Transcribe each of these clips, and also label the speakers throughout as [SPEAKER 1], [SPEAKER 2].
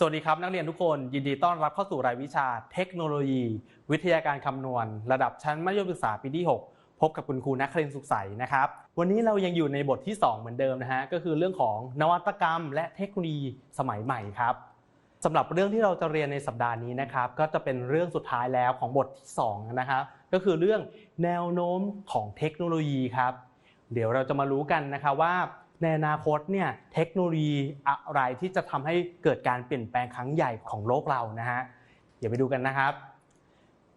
[SPEAKER 1] สวัสดีครับ นักเรียนทุกคนยินดีต้อนรับเข้าสู่รายวิชา เทคโนโลยี วิทยาการคำนวณ ระดับชั้นมัธยมศึกษาปีที่ 6 พบกับคุณครูนักเรียนสุขใสนะครับ วันนี้เรายังอยู่ในบทที่ 2 เหมือนเดิมนะฮะก็คือเรื่องของนวัตกรรม และเทคโนโลยีสมัยใหม่ครับสำหรับเรื่องที่เราจะเรียนในสัปดาห์นี้นะครับก็จะเป็นเรื่องสุดท้ายแล้วของบทที่2นะครับก็คือเรื่องแนวโน้มของเทคโนโลยีครับ เดี๋ยวเราจะมารู้กันนะคะว่า ในอนาคตเนี่ยเทคโนโลยีอะไรที่จะทำให้เกิดการเปลี่ยนแปลงครั้งใหญ่ของโลกเรานะฮะเดี๋ยวไปดูกันนะครับ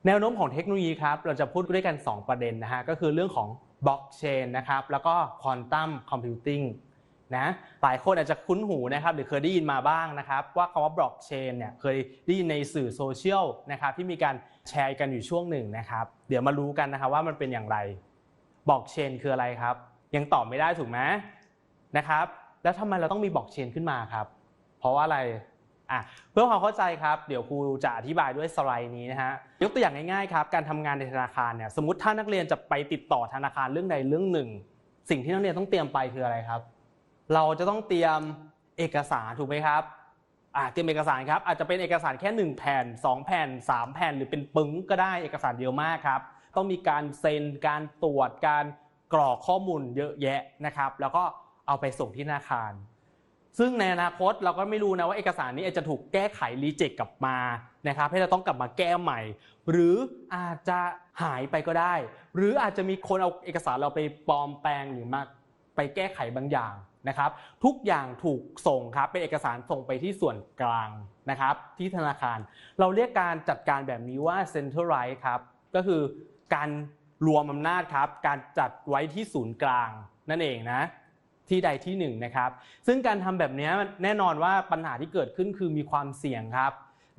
[SPEAKER 1] แนวโน้มของเทคโนโลยีครับเราจะพูดด้วยกัน 2 ประเด็นนะฮะก็คือเรื่องของบล็อกเชนนะครับแล้วก็ควอนตัมคอมพิวติ้งนะหลายคนอาจจะคุ้นหูนะครับหรือเคยได้ยินมาบ้างนะครับว่าคำว่าบล็อกเชนเนี่ยเคยได้ยินในสื่อโซเชียลนะครับที่มีการแชร์กันอยู่ช่วงหนึ่งนะครับ เดี๋ยวมารู้กันนะครับว่ามันเป็นอย่างไรบล็อกเชนคืออะไรครับ ยังตอบไม่ได้ถูกไหม นะครับ แล้วทำไมเราต้องมีบล็อกเชนขึ้นมาครับ เพราะว่าอะไรอะเพื่อความเข้าใจครับ เดี๋ยวครูจะอธิบายด้วยสไลด์นี้นะฮะยกตัวอย่างง่ายๆครับ การทำงานในธนาคารเนี่ยสมมติถ้านักเรียนจะไปติดต่อธนาคารเรื่องใดเรื่องหนึ่ง สิ่งที่นักเรียนต้องเตรียมไปคืออะไรครับ เราจะต้องเตรียมเอกสารถูกไหมครับอ่าเตรียมเอกสารครับอาจจะเป็นเอกสารแค่ 1 แผ่น 2 แผ่น 3 แผ่น หรือเป็นปึ้งก็ได้เอกสารเยอะมากครับต้องมีการเซ็นการตรวจการกรอกข้อมูลเยอะแยะนะครับ แล้วก็ เอาไปส่งที่ธนาคาร ซึ่งในอนาคตเราก็ไม่รู้นะว่าเอกสารนี้อาจจะถูกแก้ไขรีเจ็คกลับมานะครับให้เราต้องกลับมาแก้ใหม่ หรืออาจจะหายไปก็ได้ หรืออาจจะมีคนเอาเอกสารเราไปปลอมแปลงหรือมาไปแก้ไขบางอย่างนะครับ ทุกอย่างถูกส่งครับเป็นเอกสารส่งไปที่ส่วนกลางนะครับ ที่ธนาคาร เราเรียกการจัดการแบบนี้ว่า centralize ครับก็คือการรวมอำนาจครับ การจัดไว้ที่ศูนย์กลางนั่นเองนะ ที่ใดที่หนึ่งนะครับ ซึ่งการทำแบบนี้แน่นอนว่าปัญหาที่เกิดขึ้นคือมีความเสี่ยงครับ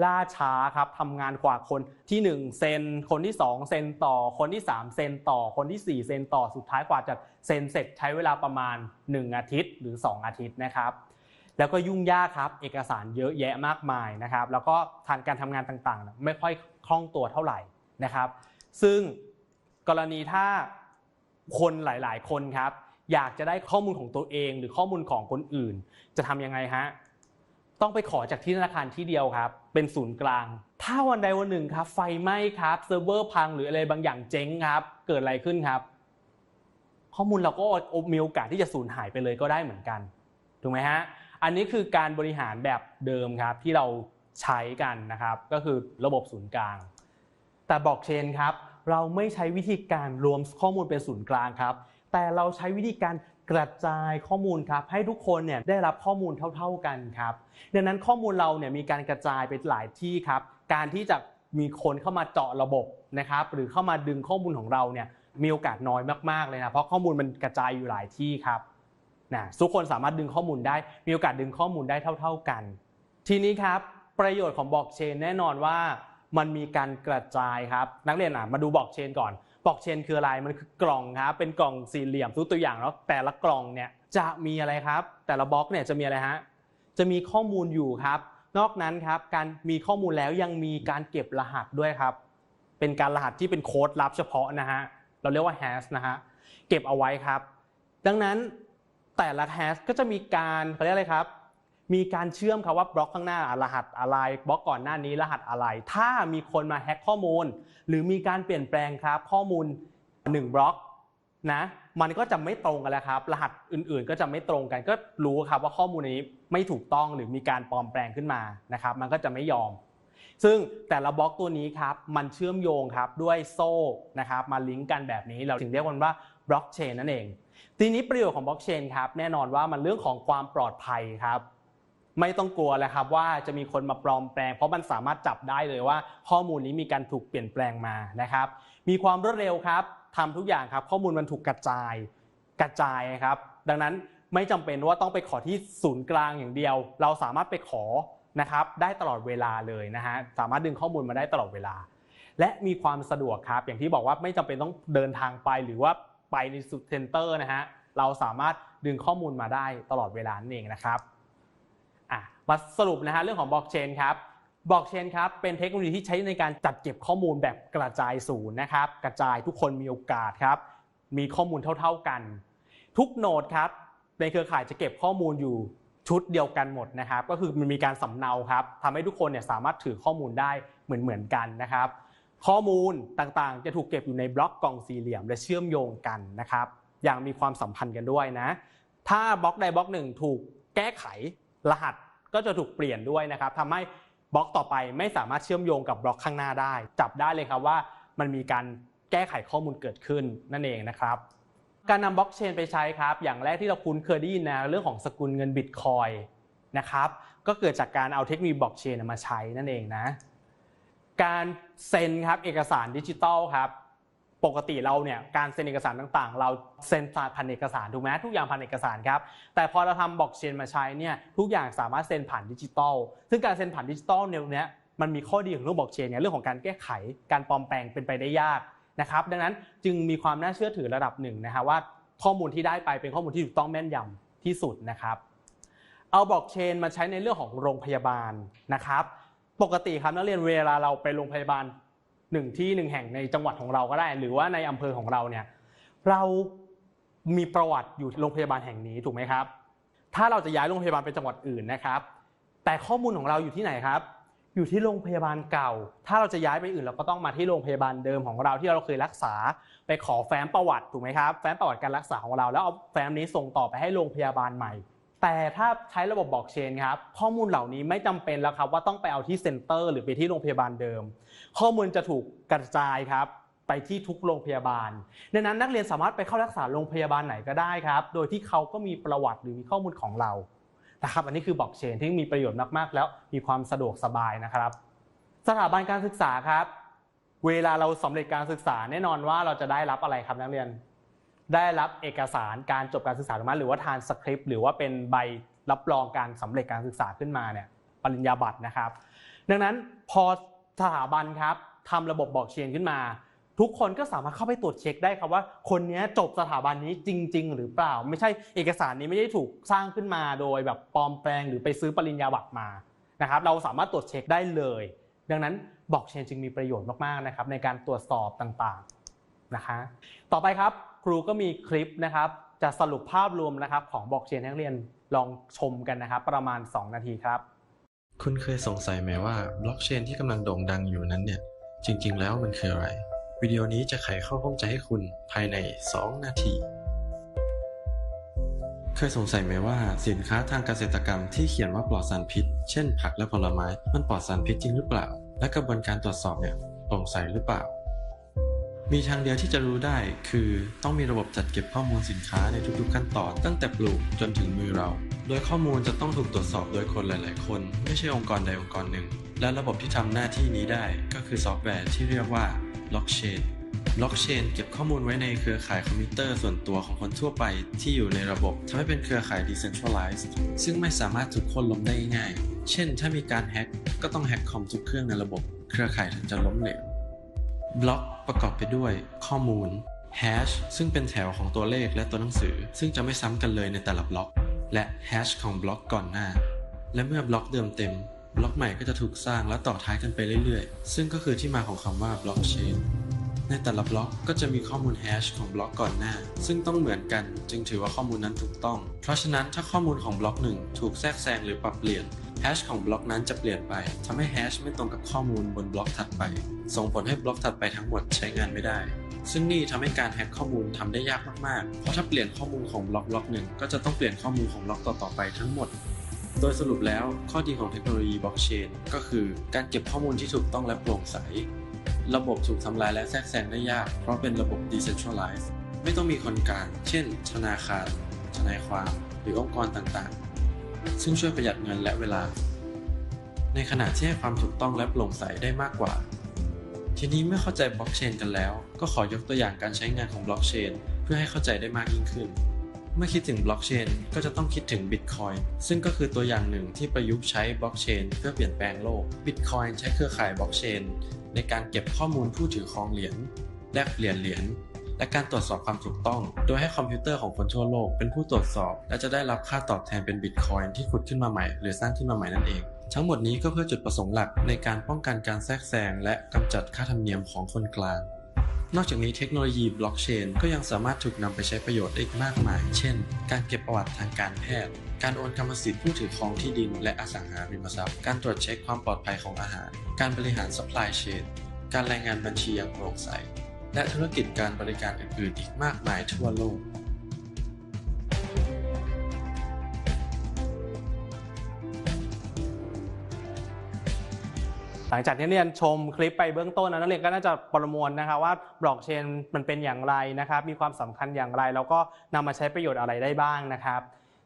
[SPEAKER 1] ล่าช้าครับทำงานกว่าคนที่ 1 เซน คนที่ 2 เซนต่อ คนที่ 3 เซนต่อ คนที่ 4 เซนต่อสุดท้ายกว่าจะเซนเสร็จใช้เวลาประมาณ 1 อาทิตย์หรือ 2 อาทิตย์นะครับ แล้วก็ยุ่งยากครับ เอกสารเยอะแยะมากมายนะครับ แล้วก็ทางการทำงานต่างๆ ไม่ค่อยคล่องตัวเท่าไหร่นะครับ ซึ่งกรณีถ้าคนหลาย ๆ คนครับ อยากจะได้ข้อมูลของตัวเอง หรือข้อมูลของคนอื่น จะทำยังไงฮะต้องไปขอจากที่ธนาคารที่เดียวครับ เป็นศูนย์กลาง ถ้าวันใดวันหนึ่งครับ ไฟไหม้ครับเซิร์ฟเวอร์พังหรืออะไรบางอย่างเจ๊งครับ เกิดอะไรขึ้นครับ ข้อมูลเราก็มีโอกาสที่จะสูญหายไปเลยก็ได้เหมือนกันถูกไหมฮะอันนี้คือการบริหารแบบเดิมครับที่เราใช้กันนะครับ ก็คือระบบศูนย์กลาง แต่บล็อกเชนครับ เราไม่ใช้วิธีการรวมข้อมูลเป็นศูนย์กลางครับ แต่เราใช้วิธีการกระจายข้อมูลครับให้ทุกคนเนี่ยได้รับข้อมูลเท่า ๆกันครับดังนั้นข้อมูลเราเนี่ยมีการกระจายไปหลายที่ครับ การที่จะมีคนเข้ามาเจาะระบบนะครับหรือเข้ามาดึงข้อมูลของเราเนี่ยมีโอกาสน้อยมากๆเลยนะเพราะข้อมูลมันกระจายอยู่หลายที่ครับนะทุกคนสามารถดึงข้อมูลได้ มีโอกาสดึงข้อมูลได้เท่า ๆกัน ทีนี้ครับประโยชน์ของบล็อกเชนแน่นอนว่ามันมีการกระจายครับ นักเรียนอะมาดูบล็อกเชนก่อน บล็อกเชนคืออะไรมันคือกล่องครับเป็นกล่องสี่เหลี่ยมทุกตัวอย่างแล้วแต่ละกล่องเนี่ยจะมีอะไรครับ แต่ละบล็อกเนี่ยจะมีอะไรฮะจะมีข้อมูลอยู่ครับ นอกนั้นครับการมีข้อมูลแล้วยังมีการเก็บรหัสด้วยครับ เป็นการรหัสที่เป็นโค้ดลับเฉพาะนะฮะเราเรียกว่าแฮชนะฮะเก็บเอาไว้ครับ ดังนั้นแต่ละแฮชก็จะมีการเขาเรียกอะไรครับ มีการเชื่อมครับว่าบล็อกข้างหน้ารหัสอะไรบล็อกก่อนหน้านี้รหัสอะไร ถ้ามีคนมาแฮ็กข้อมูล หรือมีการเปลี่ยนแปลงครับข้อมูล 1 บล็อกนะมันก็จะไม่ตรงกันแล้วครับ รหัสอื่นๆ ก็จะไม่ตรงกัน ก็รู้ครับว่าข้อมูลนี้ไม่ถูกต้องหรือมีการปลอมแปลงขึ้นมานะครับ มันก็จะไม่ยอม ซึ่งแต่ละบล็อกตัวนี้ครับมันเชื่อมโยงครับด้วยโซ่นะครับมาลิงก์กันแบบนี้เราถึงเรียกมันว่าบล็อกเชนนั่นเอง ทีนี้ประโยชน์ของบล็อกเชนครับแน่นอนว่ามันเรื่องของความปลอดภัยครับ ไม่ต้องกลัวแล้วครับว่าจะมีคนมาปลอมแปลง เพราะมันสามารถจับได้เลยว่า ข้อมูลนี้มีการถูกเปลี่ยนแปลงมานะครับ มีความรวดเร็วครับทำทุกอย่างครับข้อมูลมันถูกกระจายกระจายครับ ดังนั้นไม่จำเป็นว่าต้องไปขอที่ศูนย์กลางอย่างเดียว เราสามารถไปขอนะครับได้ตลอดเวลาเลยนะฮะสามารถดึงข้อมูลมาได้ตลอดเวลา และมีความสะดวกครับ อย่างที่บอกว่าไม่จำเป็นต้องเดินทางไปหรือว่าไปในสุดเซ็นเตอร์นะฮะเราสามารถดึงข้อมูลมาได้ตลอดเวลานั่นเองนะครับ มาสรุปนะฮะเรื่องของบล็อกเชนครับบล็อกเชนครับเป็นเทคโนโลยีที่ใช้ในการจัดเก็บข้อมูลแบบกระจายศูนย์นะครับ กระจายทุกคนมีโอกาสครับ มีข้อมูลเท่า ๆกัน ทุกโนดครับในเครือข่ายจะเก็บข้อมูลอยู่ชุดเดียวกันหมดนะครับ ก็คือมันมีการสำเนาครับทำให้ทุกคนเนี่ยสามารถถือข้อมูลได้เหมือนเหมือนๆกันนะครับ ข้อมูลต่างๆ จะถูกเก็บอยู่ในบล็อกกล่องสี่เหลี่ยม และเชื่อมโยงกันนะครับ อย่างมีความสัมพันธ์กันด้วยนะ ถ้าบล็อกใดบล็อกหนึ่งถูกแก้ไขรหัส ก็จะถูกเปลี่ยนด้วยนะครับทำให้บล็อกต่อไปไม่สามารถเชื่อมโยงกับบล็อกข้างหน้าได้ จับได้เลยครับว่ามันมีการแก้ไขข้อมูลเกิดขึ้นนั่นเองนะครับการนำบล็อกเชนไปใช้ครับ อย่างแรกที่เราคุ้นเคยได้ยินนะเรื่องของสกุลเงินบิตคอยนะครับก็เกิดจากการเอาเทคโนโลยีบล็อกเชนมาใช้นั่นเองนะ การเซ็นครับเอกสารดิจิทัลครับ ปกติเราเนี่ยการเซ็นเอกสารต่างๆ เราเซ็นผ่านเอกสารถูกไหมทุกอย่างผ่านเอกสารครับแต่พอเราทำบล็อกเชนมาใช้เนี่ยทุกอย่างสามารถเซ็นผ่านดิจิทัลซึ่งการเซ็นผ่านดิจิทัลเนี่ยเนี้ยมันมีข้อดีของเรื่องบล็อกเชนเนี่ยเรื่องของการแก้ไขการปลอมแปลงเป็นไปได้ยากนะครับดังนั้นจึงมีความน่าเชื่อถือระดับหนึ่งนะฮะว่าข้อมูลที่ได้ไปเป็นข้อมูลที่ถูกต้องแม่นยำที่สุดนะครับ เอาบล็อกเชนมาใช้ในเรื่องของโรงพยาบาลนะครับ ปกติครับนักเรียนเวลาเราไปโรงพยาบาล หนึ่งที่หนึ่งแห่งในจังหวัดของเราก็ได้ หรือว่าในอำเภอของเราเนี่ยเรามีประวัติอยู่โรงพยาบาลแห่งนี้ถูกไหมครับ ถ้าเราจะย้ายโรงพยาบาลไปจังหวัดอื่นนะครับ แต่ข้อมูลของเราอยู่ที่ไหนครับ อยู่ที่โรงพยาบาลเก่า ถ้าเราจะย้ายไปอื่นเราก็ต้องมาที่โรงพยาบาลเดิมของเราที่เราเคยรักษา ไปขอแฟ้มประวัติถูกไหมครับ แฟ้มประวัติการรักษาของเรา แล้วเอาแฟ้มนี้ส่งต่อไปให้โรงพยาบาลใหม่ แต่ถ้าใช้ระบบบล็อกเชนครับข้อมูลเหล่านี้ไม่จำเป็นแล้วครับว่าต้องไปเอาที่เซ็นเตอร์หรือไปที่โรงพยาบาลเดิม ข้อมูลจะถูกกระจายครับไปที่ทุกโรงพยาบาลดังนั้นนักเรียนสามารถไปเข้ารักษาโรงพยาบาลไหนก็ได้ครับ โดยที่เขาก็มีประวัติหรือมีข้อมูลของเรานะครับอันนี้คือบล็อกเชนที่มีประโยชน์มากๆ แล้วมีความสะดวกสบายนะครับ สถาบันการศึกษาครับ เวลาเราสำเร็จการศึกษาแน่นอนว่าเราจะได้รับอะไรครับนักเรียน ได้รับเอกสารการจบการศึกษาถูกไหมหรือว่าทานสคริปต์หรือว่าเป็นใบรับรองการสำเร็จการศึกษาขึ้นมาเนี่ยปริญญาบัตรนะครับ ดังนั้นพอสถาบันครับทำระบบบอกเชียนขึ้นมา ทุกคนก็สามารถเข้าไปตรวจเช็คได้ครับว่า คนนี้จบสถาบันนี้จริง ๆ หรือเปล่า ไม่ใช่เอกสารนี้ไม่ได้ถูกสร้างขึ้นมาโดยแบบปลอมแปลงหรือไปซื้อปริญญาบัตรมานะครับ เราสามารถตรวจเช็คได้เลย ดังนั้นบอกเชนจึงมีประโยชน์มากๆนะครับในการตรวจสอบต่างๆนะคะ ต่อไปครับ ครูก็มีคลิปนะครับ จะสรุปภาพรวมนะครับ ของบล็อกเชนให้นักเรียนลองชมกันนะครับ ประมาณ 2 นาทีครับ
[SPEAKER 2] คุณเคยสงสัยไหมว่าบล็อกเชนที่กำลังโด่งดังอยู่นั้นเนี่ย จริง ๆ แล้วมันคืออะไร วิดีโอนี้จะไขข้อข้องใจให้คุณภายใน 2 นาที เคยสงสัยไหมว่าสินค้าทางเกษตรกรรมที่เขียนว่าปลอดสารพิษ เช่น ผักและผลไม้มันปลอดสารพิษจริงหรือเปล่า และกระบวนการตรวจสอบเนี่ยโปร่งใสหรือเปล่า มีทางเดียวที่จะรู้ได้ คือต้องมีระบบจัดเก็บข้อมูลสินค้าในทุกๆขั้นตอน ตั้งแต่ปลูกจนถึงมือเรา โดยข้อมูลจะต้องถูกตรวจสอบโดยคนหลาย ๆ คน ไม่ใช่องค์กรใดองค์กรหนึ่ง และระบบที่ทำหน้าที่นี้ได้ ก็คือซอฟต์แวร์ที่เรียกว่าบล็อกเชนบล็อกเชนเก็บข้อมูลไว้ในเครือข่ายคอมพิวเตอร์ส่วนตัวของคนทั่วไปที่อยู่ในระบบทำให้เป็นเครือข่าย decentralized ซึ่งไม่สามารถถูกคนล้มได้ง่าย เช่น ถ้ามีการแฮ็กก็ต้องแฮ็กคอมทุกเครื่องในระบบ เครือข่ายถึงจะล้มเหลว บล็อกประกอบไปด้วยข้อมูล hash ซึ่งเป็นแถวของตัวเลขและตัวหนังสือ ซึ่งจะไม่ซ้ำกันเลยในแต่ละบล็อก และ hash ของบล็อกก่อนหน้า และเมื่อบล็อกเดิมเต็ม บล็อกใหม่ก็จะถูกสร้างและต่อท้ายกันไปเรื่อยๆ ซึ่งก็คือที่มาของคำว่าบล็อกเชน ในแต่ละบล็อกก็จะมีข้อมูลแฮชของบล็อกก่อนหน้า ซึ่งต้องเหมือนกันจึงถือว่าข้อมูลนั้นถูกต้อง เพราะฉะนั้นถ้าข้อมูลของบล็อกหนึ่งถูกแทรกแซงหรือปรับเปลี่ยนแฮชของบล็อกนั้นจะเปลี่ยนไปทำให้แฮชไม่ตรงกับข้อมูลบนบล็อกถัดไป ส่งผลให้บล็อกถัดไปทั้งหมดใช้งานไม่ได้ ซึ่งนี่ทำให้การแฮกข้อมูลทำได้ยากมากๆ เพราะถ้าเปลี่ยนข้อมูลของบล็อกบล็อกหนึ่งก็จะต้องเปลี่ยนข้อมูลของบล็อกต่อๆไปทั้งหมดโดยสรุปแล้วข้อดีของเทคโนโลยีบล็อกเชนก็คือ การเก็บข้อมูลที่ถูกต้องและโปร่งใส ระบบถูกทำลายและแทรกแซงได้ยาก เพราะเป็นระบบ decentralized ไม่ต้องมีคนกลาง เช่น ธนาคาร ทนายความ หรือองค์กรต่างๆ ซึ่งช่วยประหยัดเงินและเวลา ในขณะที่ให้ความถูกต้องและโปร่งใสได้มากกว่า ทีนี้เมื่อเข้าใจบล็อกเชนกันแล้ว ก็ขอยกตัวอย่างการใช้งานของบล็อกเชนเพื่อให้เข้าใจได้มากยิ่งขึ้น เมื่อคิดถึงบล็อกเชนก็จะต้องคิดถึง Bitcoin ซึ่งก็คือตัวอย่างหนึ่งที่ประยุกต์ใช้บล็อกเชนเพื่อเปลี่ยนแปลงโลก Bitcoin ใช้เครือข่ายบล็อกเชน ในการเก็บข้อมูลผู้ถือครองเหรียญแลกเปลี่ยนเหรียญและการตรวจสอบความถูกต้อง โดยให้คอมพิวเตอร์ของคนทั่วโลกเป็นผู้ตรวจสอบ และจะได้รับค่าตอบแทนเป็น Bitcoin ที่ขุดขึ้นมาใหม่ หรือสร้างขึ้นมาใหม่นั่นเอง ทั้งหมดนี้ก็เพื่อจุดประสงค์หลักในการป้องกันการแทรกแซงและกำจัดค่าธรรมเนียมของคนกลาง นอกจากนี้เทคโนโลยีบล็อกเชนก็ยังสามารถถูกนำไปใช้ประโยชน์ได้อีกมากมาย เช่น การเก็บประวัติทางการแพทย์ การโอนกรรมสิทธิ์ผู้ถือครองที่ดินและอสังหาริมทรัพย์ การตรวจเช็คความปลอดภัยของอาหาร การบริหาร supply chain การรายงานบัญชีอย่างโปร่งใส และธุรกิจการบริการอื่นๆ อีกมากมายทั่วโลก
[SPEAKER 1] หลังจากที่เรียนชมคลิปไปเบื้องต้นนะนักเรียนก็น่าจะประมวลนะคะว่าบล็อกเชนมันเป็นอย่างไรนะครับมีความสำคัญอย่างไร แล้วก็นำมาใช้ประโยชน์อะไรได้บ้างนะครับ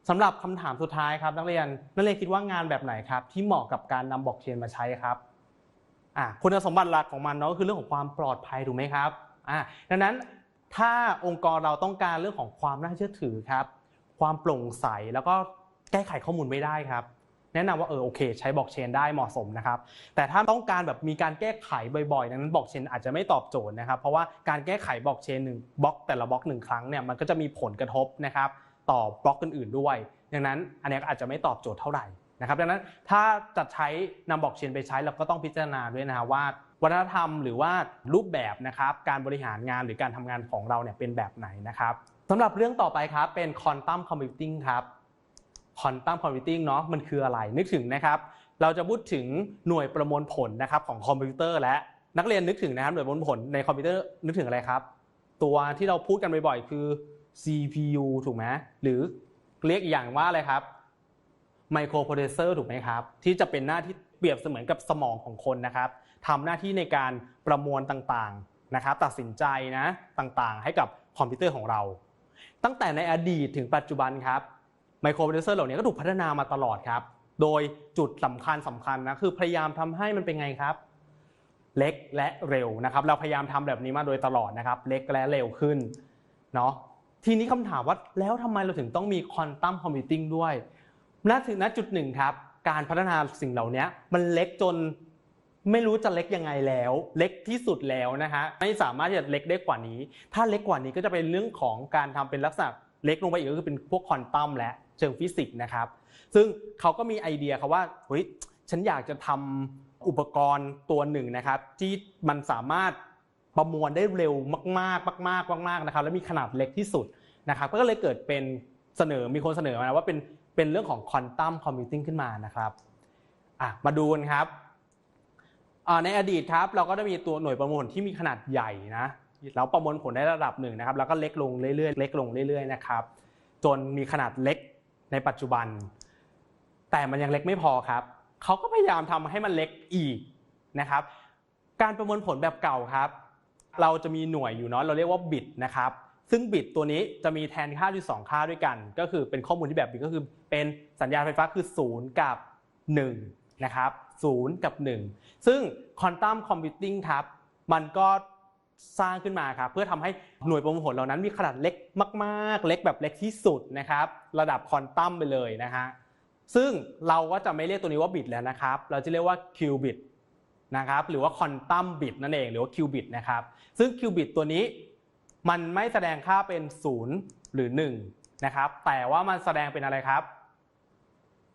[SPEAKER 1] สำหรับคำถามสุดท้ายครับนักเรียนนักเรียนคิดว่างานแบบไหนครับ ที่เหมาะกับการนำบล็อกเชนมาใช้ครับอะคุณสมบัติหลักของมันเนาะก็คือเรื่องของความปลอดภัยถูกไหมครับอะดังนั้นถ้าองค์กรเราต้องการเรื่องของความน่าเชื่อถือครับ ความโปร่งใสแล้วก็แก้ไขข้อมูลไม่ได้ครับ แนะนำว่าเออโอเค ใช้บล็อกเชนได้เหมาะสมนะครับ แต่ถ้าต้องการแบบมีการแก้ไขบ่อยๆดังนั้นบล็อกเชนอาจจะไม่ตอบโจทย์นะครับ เพราะว่าการแก้ไขบล็อกเชนหนึ่งบล็อกแต่ละบล็อกหนึ่งครั้งเนี่ยมันก็จะมีผลกระทบนะครับ ต่อบล็อกอื่นๆด้วย ดังนั้นอันนี้อาจจะไม่ตอบโจทย์เท่าไหร่นะครับดังนั้นถ้าจะใช้นำบล็อกเชนไปใช้เราก็ต้องพิจารณาด้วยนะครับว่า วัฒนธรรมหรือว่ารูปแบบนะครับการบริหารงานหรือการทำงานของเราเนี่ยเป็นแบบไหนนะครับสำหรับเรื่องต่อไปครับเป็น Quantum Computing ครับ Quantum Computing เนาะมันคืออะไรนึกถึงนะครับเราจะพูดถึงหน่วยประมวลผลนะครับของคอมพิวเตอร์ และนักเรียนนึกถึงนะครับหน่วยประมวลผลในคอมพิวเตอร์นึกถึงอะไรครับ ตัวที่เราพูดกันบ่อยๆคือ CPU ถูกไหมหรือเรียกอีกอย่างว่าอะไรครับ Microprocessor ถูกไหมครับ ที่จะเป็นหน้าที่เปรียบเสมือนกับสมองของคนนะครับทำหน้าที่ในการประมวลต่างๆนะครับ ตัดสินใจนะต่างๆ ให้กับคอมพิวเตอร์ของเรา ตั้งแต่ในอดีตถึงปัจจุบันครับไมโครโปรเซสเซอร์เหล่านี้ก็ถูกพัฒนามาตลอดครับ โดยจุดสำคัญสำคัญนะคือพยายามทำให้มันเป็นไงครับ เล็กและเร็วนะครับ เราพยายามทำแบบนี้มาโดยตลอดนะครับ เล็กและเร็วขึ้นเนาะ ทีนี้คำถามว่าแล้วทำไมเราถึงต้องมีควอนตัมคอมพิวติ้งด้วยณถึงณจุดหนึ่งครับ การพัฒนาสิ่งเหล่านี้มันเล็กจนไม่รู้จะเล็กยังไงแล้ว เล็กที่สุดแล้วนะฮะไม่สามารถจะเล็กได้กว่านี้ ถ้าเล็กกว่านี้ก็จะเป็นเรื่องของการทำเป็นลักษณะเล็กลงไปอีกก็คือเป็นพวกควอนตัมและเชิงฟิสิกส์นะครับ ซึ่งเขาก็มีไอเดียครับว่าเฮ้ยฉันอยากจะทำอุปกรณ์ตัวหนึ่งนะครับ ที่มันสามารถประมวลได้เร็วมาก ๆ มาก ๆ มาก ๆ นะครับ และมีขนาดเล็กที่สุด นะครับก็เลยเกิดเป็นเสนอมีคนเสนอมาว่าเป็นเป็นเรื่องของควอนตัมคอมพิวติ้งขึ้นมานะครับอะมาดูกันครับในอดีตครับเราก็ได้มีตัวหน่วยประมวลผลที่มีขนาดใหญ่นะแล้วประมวลผลได้ระดับหนึ่งนะครับ แล้วก็เล็กลงเรื่อยๆเล็กลงเรื่อยๆนะครับ จนมีขนาดเล็กในปัจจุบัน แต่มันยังเล็กไม่พอครับเขาก็พยายามทำให้มันเล็กอีกนะครับ การประมวลผลแบบเก่าครับ เราจะมีหน่วยอยู่เนาะเราเรียกว่าบิตนะครับ ซึ่งบิตตัวนี้จะมีแทนค่าอยู่สองค่าด้วยกัน ก็คือเป็นข้อมูลที่แบบบิตก็คือเป็นสัญญาณไฟฟ้าคือ 0 กับ 1 นะครับ 0 กับ 1 ซึ่งควอนตัมคอมพิวติ้งครับ มันก็สร้างขึ้นมาครับเพื่อทำให้หน่วยประมวลผลเหล่านั้นมีขนาดเล็กมาก ๆ เล็กแบบเล็กที่สุดนะครับ ระดับควอนตัมไปเลยนะฮะซึ่งเราก็จะไม่เรียกตัวนี้ว่าบิตแล้วนะครับ เราจะเรียกว่าคิวบิตนะครับหรือว่าควอนตัมบิตนั่นเองหรือว่าคิวบิตนะครับซึ่งคิวบิตตัวนี้ มันไม่แสดงค่าเป็น 0 หรือ 1 นะครับ แต่ว่ามันแสดงเป็นอะไรครับ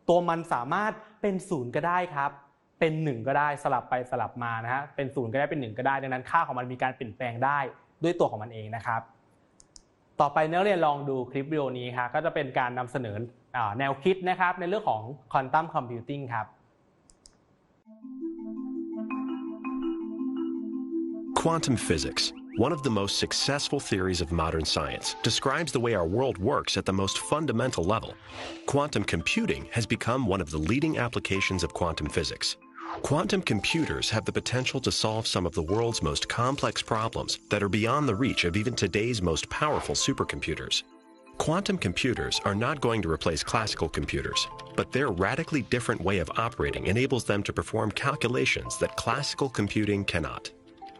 [SPEAKER 1] ตัวมันสามารถเป็น 0 ก็ได้ครับ เป็น 1 ก็ได้สลับไปสลับมานะฮะ เป็น 0 ก็ได้เป็น 1 ก็ได้ ดังนั้นค่าของมันมีการเปลี่ยนแปลงได้ด้วยตัวของมันเองนะครับ ต่อไปนักเรียนลองดูคลิปวิดีโอนี้ครับก็จะเป็นการนำเสนออแนวคิดนะครับในเรื่องของควอนตัมคอมพิวติ้งครับ
[SPEAKER 3] Quantum physics, one of the most successful theories of modern science, describes the way our world works at the most fundamental level. Quantum computing has become one of the leading applications of quantum physics. Quantum computers have the potential to solve some of the world's most complex problems that are beyond the reach of even today's most powerful supercomputers. Quantum computers are not going to replace classical computers, but their radically different way of operating enables them to perform calculations that classical computing cannot.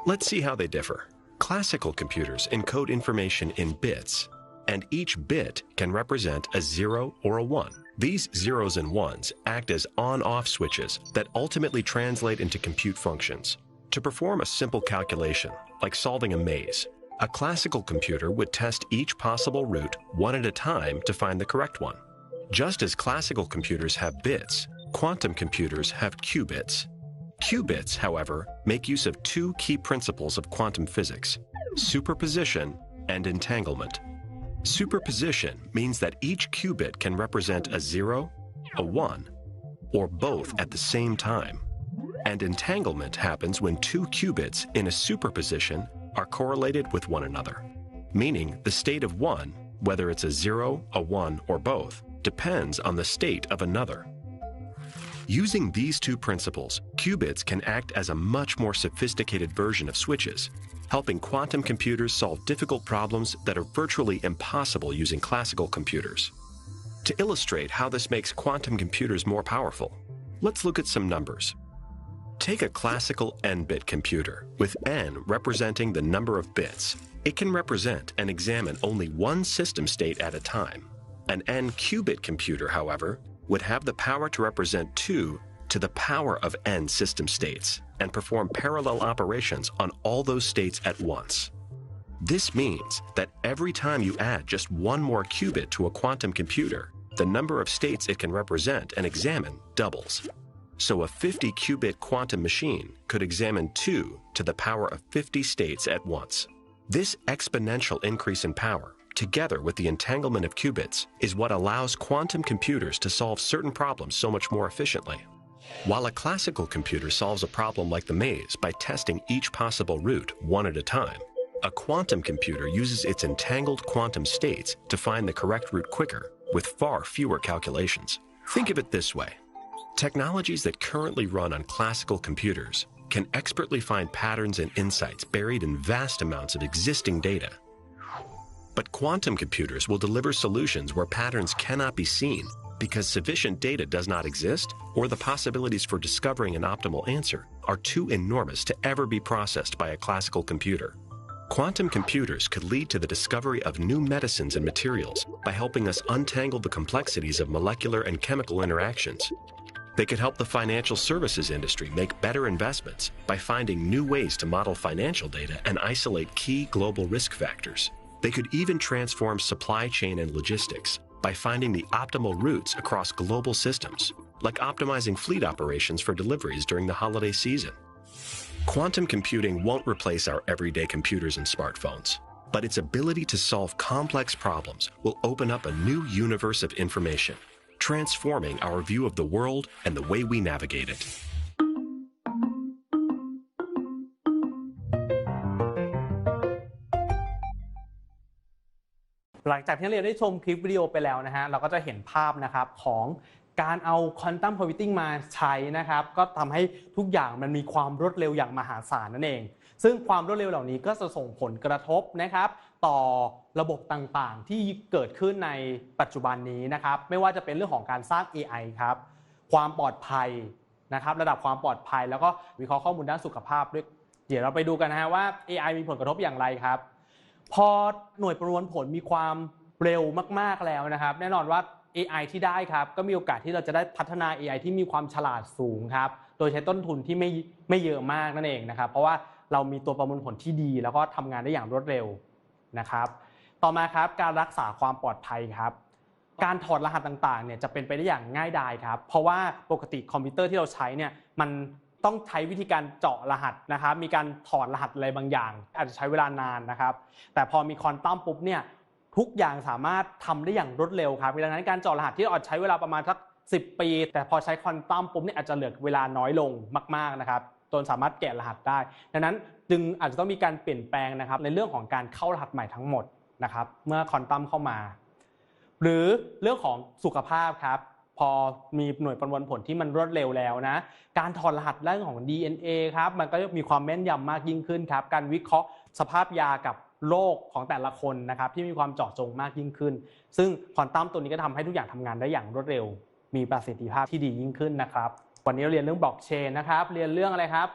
[SPEAKER 3] Let's see how they differ. Classical computers encode information in bits, and each bit can represent a 0 or a 1. These zeros and ones act as on off switches that ultimately translate into compute functions. To perform a simple calculation, like solving a maze, a classical computer would test each possible route one at a time to find the correct one. Just as classical computers have bits, quantum computers have qubits. Qubits, however, make use of two key principles of quantum physics superposition and entanglement. Superposition means that each qubit can represent a 0, a 1, or both at the same time. And entanglement happens when two qubits in a superposition are correlated with one another, meaning the state of one, whether it's a 0, a 1, or both, depends on the state of another. Using these two principles, qubits can act as a much more sophisticated version of switches, helping quantum computers solve difficult problems that are virtually impossible using classical computers. To illustrate how this makes quantum computers more powerful, let's look at some numbers. Take a classical n-bit computer, with n representing the number of bits. It can represent and examine only one system state at a time. An n-qubit computer, however, would have the power to represent 2 to the power of n system states and perform parallel operations on all those states at once. This means that every time you add just one more qubit to a quantum computer, the number of states it can represent and examine doubles. So a 50 qubit quantum machine could examine 2 to the power of 50 states at once. This exponential increase in power, together with the entanglement of qubits, is what allows quantum computers to solve certain problems so much more efficiently. While a classical computer solves a problem like the maze by testing each possible route one at a time, a quantum computer uses its entangled quantum states to find the correct route quicker with far fewer calculations. Think of it this way technologies that currently run on classical computers can expertly find patterns and insights buried in vast amounts of existing data. But quantum computers will deliver solutions where patterns cannot be seen because sufficient data does not exist or the possibilities for discovering an optimal answer are too enormous to ever be processed by a classical computer. Quantum computers could lead to the discovery of new medicines and materials by helping us untangle the complexities of molecular and chemical interactions. They could help the financial services industry make better investments by finding new ways to model financial data and isolate key global risk factors. They could even transform supply chain and logistics by finding the optimal routes across global systems, like optimizing fleet operations for deliveries during the holiday season. Quantum computing won't replace our everyday computers and smartphones, but its ability to solve complex problems will open up a new universe of information, transforming our view of the world and the way we navigate it.
[SPEAKER 1] หลังจากที่เราได้ชมคลิปวิดีโอไปแล้วนะฮะเราก็จะเห็นภาพนะครับของการเอาควอนตัมคอมพิวติ้งมาใช้นะครับก็ทำให้ทุกอย่างมันมีความรวดเร็วอย่างมหาศาลนั่นเอง ซึ่งความรวดเร็วเหล่านี้ก็จะส่งผลกระทบนะครับ ต่อระบบต่างๆ ที่เกิดขึ้นในปัจจุบันนี้นะครับ ไม่ว่าจะเป็นเรื่องของการสร้าง AI ครับ ความปลอดภัยนะครับระดับความปลอดภัย แล้วก็วิเคราะห์ข้อมูลด้านสุขภาพด้วย เดี๋ยวเราไปดูกันนะฮะว่า AI มีผลกระทบอย่างไรครับ พอหน่วยประมวลผลมีความเร็วมาก ๆแล้วนะครับ แน่นอนว่า AI ที่ได้ครับ ก็มีโอกาสที่เราจะได้พัฒนา AI ที่มีความฉลาดสูงครับ โดยใช้ต้นทุนที่ไม่ไม่เยอะมากนั่นเองนะครับ เพราะว่าเรามีตัวประมวลผลที่ดี แล้วก็ทำงานได้อย่างรวดเร็วนะครับ ต่อมาครับการรักษาความปลอดภัยครับ การถอดรหัสต่างๆเนี่ยจะเป็นไปได้อย่างง่ายดายครับ เพราะว่าปกติคอมพิวเตอร์ที่เราใช้เนี่ยมัน ต้องใช้วิธีการเจาะรหัสนะครับมีการถอดรหัสอะไรบางอย่าง อาจจะใช้เวลานานนะครับ แต่พอมีควอนตัมปุ๊บเนี่ยทุกอย่างสามารถทำได้อย่างรวดเร็วครับดังนั้นการเจาะรหัสที่อาจใช้เวลาประมาณสัก10 ปี แต่พอใช้ควอนตัมปุ๊บเนี่ยอาจจะเหลือเวลาน้อยลงมาก ๆนะครับจนสามารถแกะรหัสได้ ดังนั้นจึงอาจจะต้องมีการเปลี่ยนแปลงนะครับในเรื่องของการเข้ารหัสใหม่ทั้งหมดนะครับเมื่อควอนตัมเข้ามา หรือเรื่องของสุขภาพครับ พอมีหน่วยประมวลผลที่มันรวดเร็วแล้วนะ การถอดรหัสเรื่องของ DNA ครับ มันก็จะมีความแม่นยำมากยิ่งขึ้นครับ การวิเคราะห์สภาพยากับโรคของแต่ละคนนะครับที่มีความเจาะจงมากยิ่งขึ้น ซึ่งควอนตัมตัวนี้ก็ทำให้ทุกอย่างทำงานได้อย่างรวดเร็ว มีประสิทธิภาพที่ดียิ่งขึ้นนะครับ วันนี้เราเรียนเรื่องบล็อกเชนนะครับ เรียนเรื่องอะไรครับ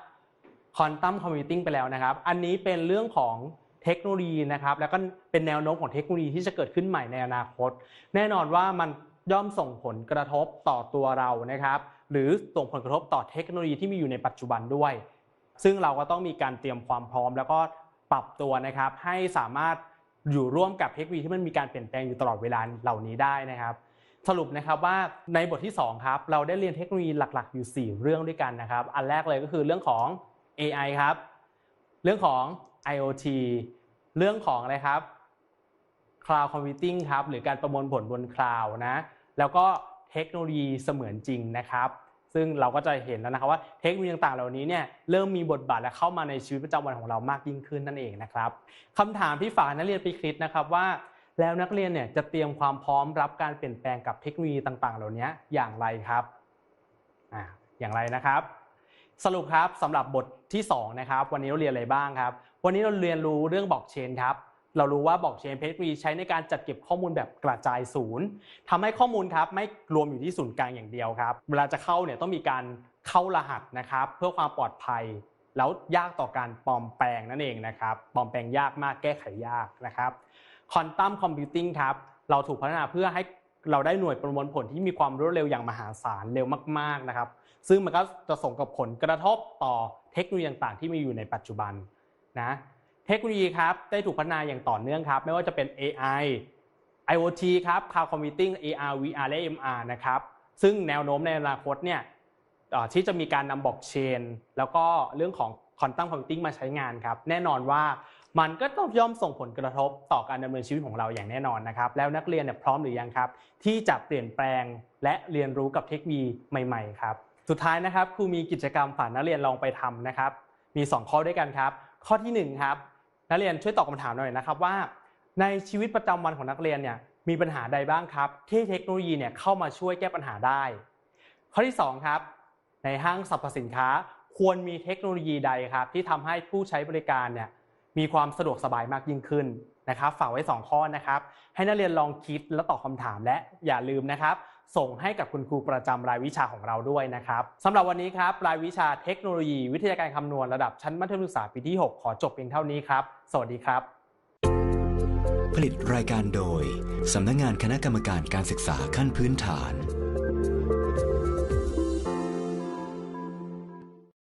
[SPEAKER 1] ควอนตัมคอมพิวติ้งไปแล้วนะครับ อันนี้เป็นเรื่องของเทคโนโลยีนะครับ แล้วก็เป็นแนวโน้มของเทคโนโลยีที่จะเกิดขึ้นใหม่ในอนาคต แน่นอนว่ามัน ย่อมส่งผลกระทบต่อตัวเรานะครับ หรือส่งผลกระทบต่อเทคโนโลยีที่มีอยู่ในปัจจุบันด้วย ซึ่งเราก็ต้องมีการเตรียมความพร้อม แล้วก็ปรับตัวนะครับ ให้สามารถอยู่ร่วมกับเทคโนโลยีที่มันมีการเปลี่ยนแปลงอยู่ตลอดเวลาเหล่านี้ได้นะครับ สรุปนะครับว่าในบทที่2ครับเราได้เรียนเทคโนโลยีหลักๆ อยู่ 4 เรื่องด้วยกันนะครับ อันแรกเลยก็คือเรื่องของ AI ครับ เรื่องของ IoT เรื่องของอะไรครับ Cloud Computing ครับหรือการประมวลผลบนคลาวนะ แล้วก็เทคโนโลยีเสมือนจริงนะครับ ซึ่งเราก็จะเห็นแล้วนะครับว่าเทคโนโลยีต่างๆ เหล่านี้เนี่ยเริ่มมีบทบาทและเข้ามาในชีวิตประจำวันของเรามากยิ่งขึ้นนั่นเองนะครับคำถามที่ฝากนักเรียนไปคิดนะครับว่า แล้วนักเรียนเนี่ยจะเตรียมความพร้อมรับการเปลี่ยนแปลงกับเทคโนโลยีต่าง ๆ เหล่านี้อย่างไรครับอ่าอย่างไรนะครับ สรุปครับสำหรับบทที่2นะครับวันนี้เราเรียนอะไรบ้างครับ วันนี้เราเรียนรู้เรื่องบล็อกเชนครับ เรารู้ว่าบล็อกเชนเทคโนโลยีใช้ในการจัดเก็บข้อมูลแบบกระจายศูนย์ทำให้ข้อมูลครับไม่รวมอยู่ที่ศูนย์กลางอย่างเดียวครับ เวลาจะเข้าเนี่ยต้องมีการเข้ารหัสนะครับ เพื่อความปลอดภัย แล้วยากต่อการปลอมแปลงนั่นเองนะครับปลอมแปลงยากมากแก้ไขยากนะครับคอนตัมคอมพิวติ้งครับเราถูกพัฒนาเพื่อให้เราได้หน่วยประมวลผลที่มีความรวดเร็วอย่างมหาศาลเร็วมากๆนะครับ ซึ่งมันก็จะส่งกับผลกระทบต่อเทคโนโลยีต่างๆ ที่มีอยู่ในปัจจุบันนะ เทคโนโลยีครับได้ถูกพัฒนาอย่างต่อเนื่องครับ ไม่ว่าจะเป็น AI IoT ครับ Cloud Computing AR VR และ MR นะครับ ซึ่งแนวโน้มในอนาคตเนี่ยที่จะมีการนำบล็อกเชนแล้วก็เรื่องของ Quantum Computing มาใช้งานครับ แน่นอนว่ามันก็ต้องย่อมส่งผลกระทบต่อการดำเนินชีวิตของเราอย่างแน่นอนนะครับ แล้วนักเรียนเนี่ยพร้อมหรือยังครับ ที่จะเปลี่ยนแปลงและเรียนรู้กับเทคโนโลยีใหม่ ๆ ครับ สุดท้ายนะครับครูมีกิจกรรมฝากนักเรียนลองไปทำนะครับ มี 2 ข้อด้วยกันครับ ข้อทีหนึ่1ครับ นักเรียนช่วยตอบคำถามหน่อยนะครับว่า ในชีวิตประจำวันของนักเรียนเนี่ยมีปัญหาใดบ้างครับ ที่เทคโนโลยีเนี่ยเข้ามาช่วยแก้ปัญหาได้ ข้อที่ 2 ครับ ในห้างสรรพสินค้าควรมีเทคโนโลยีใดครับ ที่ทำให้ผู้ใช้บริการเนี่ยมีความสะดวกสบายมากยิ่งขึ้นนะครับฝากไว้ 2 ข้อนะครับ ให้นักเรียนลองคิดและตอบคำถามและอย่าลืมนะครับ ส่งให้กับคุณครูประจำรายวิชาของเราด้วยนะครับสำหรับวันนี้ครับรายวิชาเทคโนโลยี วิทยาการคำนวณระดับชั้นมัธยมศึกษาปีที่ 6 ขอจบเพียงเท่านี้ครับ สวัสดีครับ
[SPEAKER 4] ผลิตรายการโดยสำนักงานคณะกรรมการการศึกษาขั้นพื้นฐาน